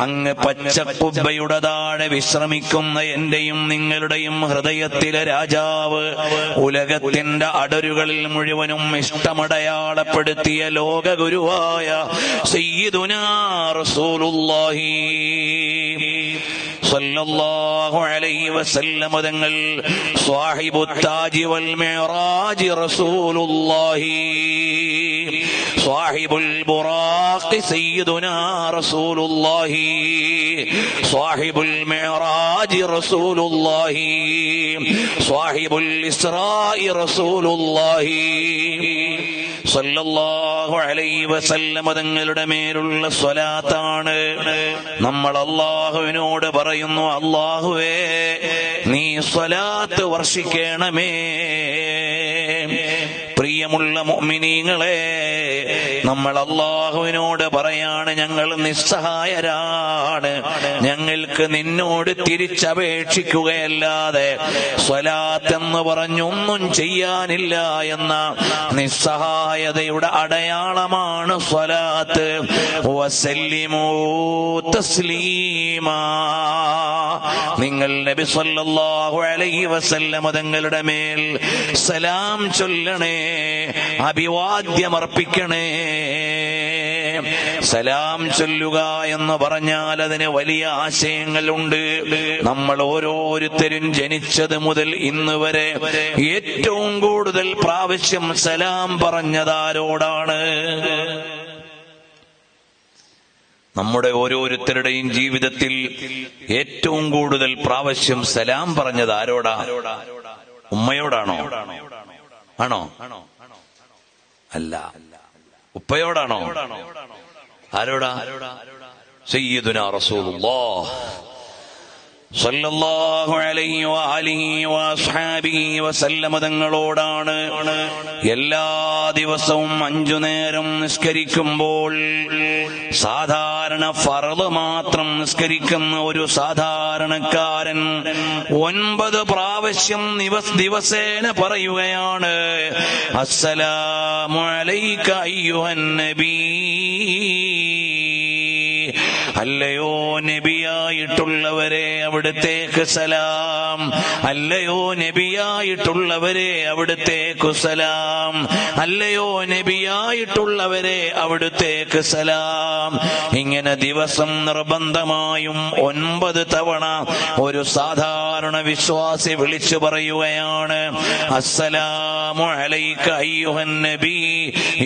അങ്ങ് പച്ചക്കുബയുടെ താഴെ വിശ്രമിക്കുന്ന എന്റെയും നിങ്ങളുടെയും ഹൃദയത്തിലെ രാജാവ് ഉലകത്തിന്റെ അടരുകളിൽ മുഴുവനും ഇഷ്ടമടയാളപ്പെടുത്തിയ ലോകഗുരുവായ സയ്യിദുനാ റസൂലുള്ളാഹി സല്ലല്ലാഹു അലൈഹി വസല്ലം തങ്ങൾ സ്വാഹിബു താജി വൽ മിഅറാജ് റസൂലുള്ളാഹി സ്വാഹിബുൽ ബുറാഖ് സയ്യിദുനാ റസൂലുള്ളാഹി സ്വാഹിബുൽ മിഅറാജ് റസൂലുള്ളാഹി സ്വാഹിബുൽ ഇസ്രാഇ റസൂലുള്ളാഹി. സല്ലല്ലാഹു അലൈഹി വസല്ലം തങ്ങളുടെ മേലുള്ള സ്വലാത്താണ്. നമ്മൾ അള്ളാഹുവിനോട് പറയുന്നു അള്ളാഹുവേ നീ സ്വലാത്ത് വർഷിക്കണമേ. പ്രിയമുള്ള മുഅ്മിനീങ്ങളെ നമ്മൾ അള്ളാഹുവിനോട് പറയാണ് ഞങ്ങൾ നിസ്സഹായരാണ്. ഞങ്ങൾക്ക് നിന്നോട് തിരിച്ചപേക്ഷിക്കുകയല്ലാതെ സ്വലാത്ത് എന്ന് പറഞ്ഞൊന്നും ചെയ്യാനില്ല എന്ന നിസ്സഹായതയുടെ അടയാളമാണ് സ്വലാത്ത്. വസല്ലിമൂ തസ്ലീമാ. നിങ്ങൾ നബി സല്ലല്ലാഹു അലൈഹി വസല്ലമ തങ്ങളുടെ മേൽ സലാം ചൊല്ലണേ അഭിവാദ്യമർപ്പിക്കണേ സലാം ചൊല്ലുക എന്ന് പറഞ്ഞാൽ അതിന് വലിയ ആശയങ്ങളുണ്ട്. നമ്മൾ ഓരോരുത്തരും ജനിച്ചത് മുതൽ ഇന്ന് വരെ ഏറ്റവും കൂടുതൽ പ്രാവശ്യം സലാം പറഞ്ഞതാരോടാണ്? നമ്മുടെ ഓരോരുത്തരുടെയും ജീവിതത്തിൽ ഏറ്റവും കൂടുതൽ പ്രാവശ്യം സലാം പറഞ്ഞത് ആരോടാ? ഉമ്മയോടാണോ? ആണോ? അല്ല. ഉപ്പയോടാണോ? ആരോടാ? സയ്യിദുനാ റസൂലുള്ളാഹ്. സല്ലല്ലാഹു അലൈഹി വആലിഹി വഅസ്ഹാബിഹി വസല്ലമ തങ്ങളോടാണ് എല്ലാ ദിവസവും അഞ്ചു നേരം നിസ്കരിക്കുമ്പോൾ സാധാരണ ഫറൾ മാത്രം നിസ്കരിക്കുന്ന ഒരു സാധാരണക്കാരൻ ഒൻപത് പ്രാവശ്യം ദിവസ് ദിവസേന പറയുകയാണ് അസ്സലാമു അലൈക അയ്യുഹൻ അല്ലയോ നബിയായിട്ടുള്ളവരെ അവിടുത്തേക്ക് സലാം. അല്ലയോ നബിയായിട്ടുള്ളവരെ അവിടുത്തേക്ക് സലാം. അല്ലയോ നബിയായിട്ടുള്ളവരെ അവിടുത്തേക്ക് സലാം. ഇങ്ങനെ ദിവസം നിർബന്ധമായും ഒൻപത് തവണ ഒരു സാധാരണ വിശ്വാസി വിളിച്ചു പറയുകയാണ് അസ്സലാമു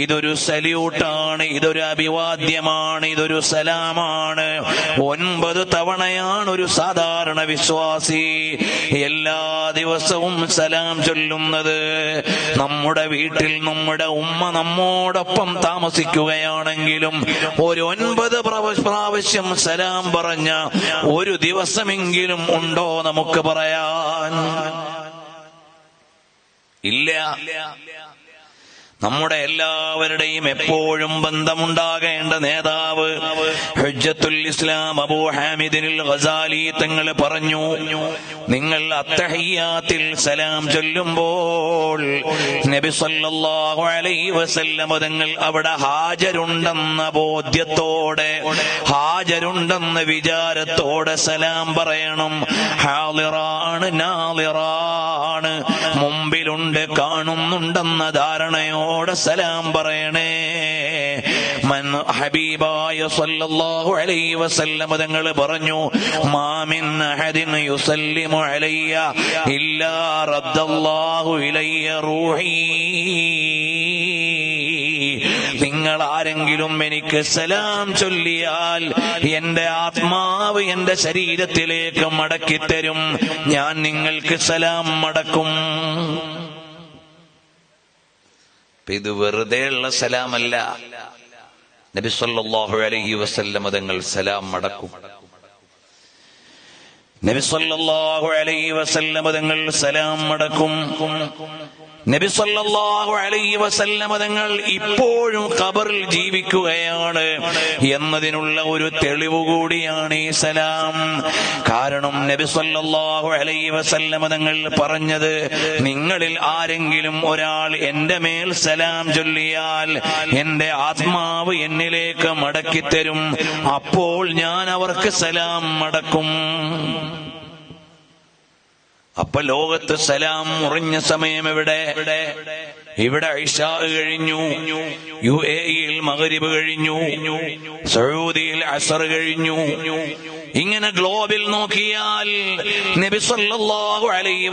ഇതൊരു സല്യൂട്ടാണ് ഇതൊരു അഭിവാദ്യമാണ് ഇതൊരു സലാമാണ്. ഒൻപത് തവണയാണ് ഒരു സാധാരണ വിശ്വാസി എല്ലാ ദിവസവും സലാം ചൊല്ലുന്നത്. നമ്മുടെ വീട്ടിൽ നമ്മുടെ ഉമ്മ നമ്മോടൊപ്പം താമസിക്കുകയാണെങ്കിലും ഒരു ഒൻപത് പ്രാവ- പ്രാവശ്യം സലാം പറഞ്ഞ ഒരു ദിവസമെങ്കിലും ഉണ്ടോ നമുക്ക് പറയാൻ? ഇല്ല. നമ്മുടെ എല്ലാവരുടെയും എപ്പോഴും ബന്ധമുണ്ടാകേണ്ട നേതാവ് ഹുജ്ജത്തുൽ ഇസ്ലാം അബൂ ഹാമിദിനിൽ ഗസാലി തങ്ങൾ പറഞ്ഞു നിങ്ങൾ അത്തഹയ്യാത്തിൽ സലാം ചൊല്ലുമ്പോൾ നബി സല്ലല്ലാഹു അലൈഹി വസല്ലം തങ്ങൾ അവിടെ ഹാജരുണ്ടെന്ന ബോധ്യത്തോടെ ഹാജരുണ്ടെന്ന വിചാരത്തോടെ സലാം പറയണം. ഹാളിറാണ് നാളിറാണ്. മുമ്പിലുണ്ട് കാണുന്നുണ്ടെന്ന ധാരണയോടെ സലാം പറയണേ. ഹബീബായ സല്ലല്ലാഹു അലൈഹി വസല്ലം തങ്ങൾ പറഞ്ഞു മാമിൻ അഹദിൻ യുസല്ലിമു അലയ്യ ഇല്ലാ റദ്ദല്ലാഹു ഇലയ്യ റൂഹി. നിങ്ങൾ ആരെങ്കിലും എനിക്ക് സലാം ചൊല്ലിയാൽ എന്റെ ആത്മാവ് എന്റെ ശരീരത്തിലേക്ക് മടക്കിത്തരും. ഞാൻ നിങ്ങൾക്ക് സലാം മടക്കും. അപ്പൊ ഇത് വെറുതെയുള്ള സലാമല്ല. നബി സല്ലല്ലാഹു അലൈഹി വസല്ലം തങ്ങൾ സലാം മടക്കും നബി സല്ലല്ലാഹു അലൈഹി വസല്ലം തങ്ങൾ സലാം മടക്കും നബി സല്ലല്ലാഹു അലൈഹി വസല്ലമ തങ്ങൾ ഇപ്പോഴും ഖബറിൽ ജീവിക്കുകയാണ് എന്നതിനുള്ള ഒരു തെളിവ് കൂടിയാണ് ഈ സലാം. കാരണം നബി സല്ലല്ലാഹു അലൈഹി വസല്ലമ തങ്ങൾ പറഞ്ഞത് നിങ്ങളിൽ ആരെങ്കിലും ഒരാൾ എന്റെ മേൽ സലാം ചൊല്ലിയാൽ എന്റെ ആത്മാവ് എന്നിലേക്ക് മടക്കിത്തരും. അപ്പോൾ ഞാൻ അവർക്ക് സലാം മടക്കും അപ്പൊ ലോകത്ത് സലാം മുറിഞ്ഞ സമയം എവിടെ? ഇവിടെ ഐഷാ കഴിഞ്ഞു യു എ ഇയിൽ മകരിബ് കഴിഞ്ഞു സൗദിയിൽ അസർ കഴിഞ്ഞു ഇങ്ങനെ ഗ്ലോബിൽ നോക്കിയാൽ നബി സല്ലല്ലാഹു അലൈഹി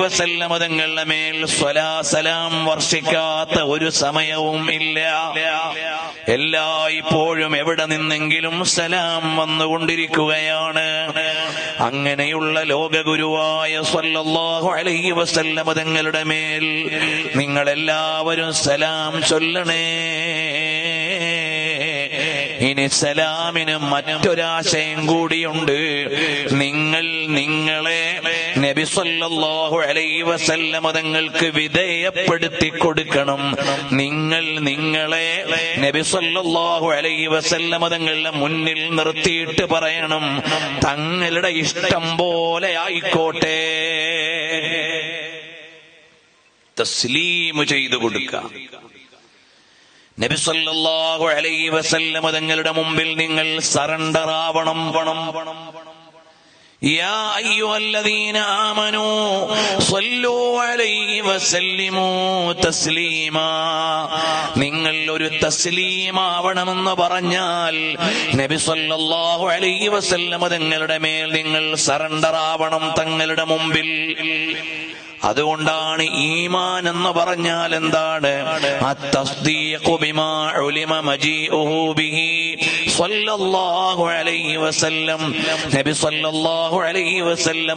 തങ്ങളുടെ മേൽ സലാം വർഷിക്കാത്ത ഒരു സമയവും ഇല്ല. എല്ലാ ഇപ്പോഴും എവിടെ നിന്നെങ്കിലും സലാം വന്നുകൊണ്ടിരിക്കുകയാണ്. അങ്ങനെയുള്ള ലോകഗുരുവായ സല്ലല്ലാഹു അലൈഹി വസല്ലമ തങ്ങളുടെ മേൽ നിങ്ങൾ എല്ലാവരും സലാം ചൊല്ലണേ. ഇനി സലാമിന് മറ്റൊരാശയം കൂടിയുണ്ട്. നിങ്ങൾ നിങ്ങളെ നബി സല്ലല്ലാഹു അലൈഹി വസല്ലമ തങ്ങൾക്ക് വിധേയപ്പെടുത്തി കൊടുക്കണം. നിങ്ങൾ നിങ്ങളെ നബി അലൈ വസല്ലമ തങ്ങളുടെ മുന്നിൽ നിർത്തിയിട്ട് പറയണം. തങ്ങളുടെ ഇഷ്ടം പോലെ ആയിക്കോട്ടെ. തസ്ലീമു ചെയ്തു കൊടുക്കുക. നബി സല്ലല്ലാഹു അലൈഹി വസല്ലമ തങ്ങളുടെ മുമ്പിൽ നിങ്ങൾ സറണ്ടർ ആവണം. പണം തസ്ലീമാ. നിങ്ങൾ ഒരു തസ്ലീമാവണമെന്ന് പറഞ്ഞാൽ നബി സല്ലല്ലാഹു അലൈഹി വസല്ലമ തങ്ങളുടെ മേൽ നിങ്ങൾ സറണ്ടർ ആവണം തങ്ങളുടെ മുമ്പിൽ. അതുകൊണ്ടാണ് ഈമാൻ എന്ന് പറഞ്ഞാൽ എന്താണ്?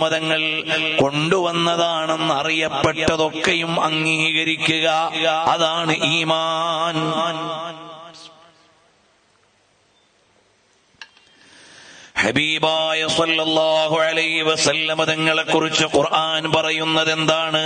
തങ്ങൾ കൊണ്ടുവന്നതാണെന്ന് അറിയപ്പെട്ടതൊക്കെയും അംഗീകരിക്കുക. അതാണ് ഈമാൻ. ഹബീബായ സല്ലല്ലാഹു അലൈഹി വസല്ലമ തങ്ങളെ കുറിച്ച് ഖുർആൻ പറയുന്നത് എന്താണ്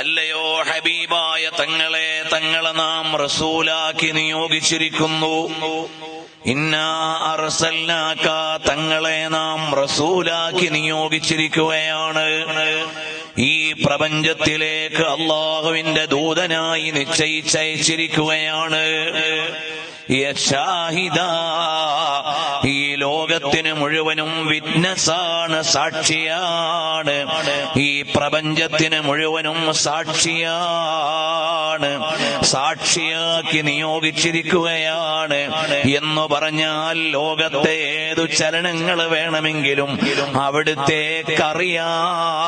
അല്ലയോ ഹബീബായ തങ്ങളെ തങ്ങളെ നാം റസൂലാക്കി നിയോഗിച്ചിരിക്കുന്നു. ഇന്നാ അർസൽനാക്ക തങ്ങളെ നാം റസൂലാക്കി നിയോഗിച്ചിരിക്കുകയാണ്. ഈ പ്രപഞ്ചത്തിലേക്ക് അള്ളാഹുവിന്റെ ദൂതനായി നിശ്ചയിച്ചയച്ചിരിക്കുകയാണ്. യശാഹിദ ഈ ലോകത്തിന് മുഴുവനും വിറ്റ്നസാണ് സാക്ഷിയാണ്. ഈ പ്രപഞ്ചത്തിന് മുഴുവനും സാക്ഷിയാണ്. സാക്ഷിയാക്കി നിയോഗിച്ചിരിക്കുകയാണ് എന്ന് പറഞ്ഞാൽ ലോകത്തെ ഏതു ചലനങ്ങൾ വേണമെങ്കിലും അവിടുത്തേക്കറിയാം.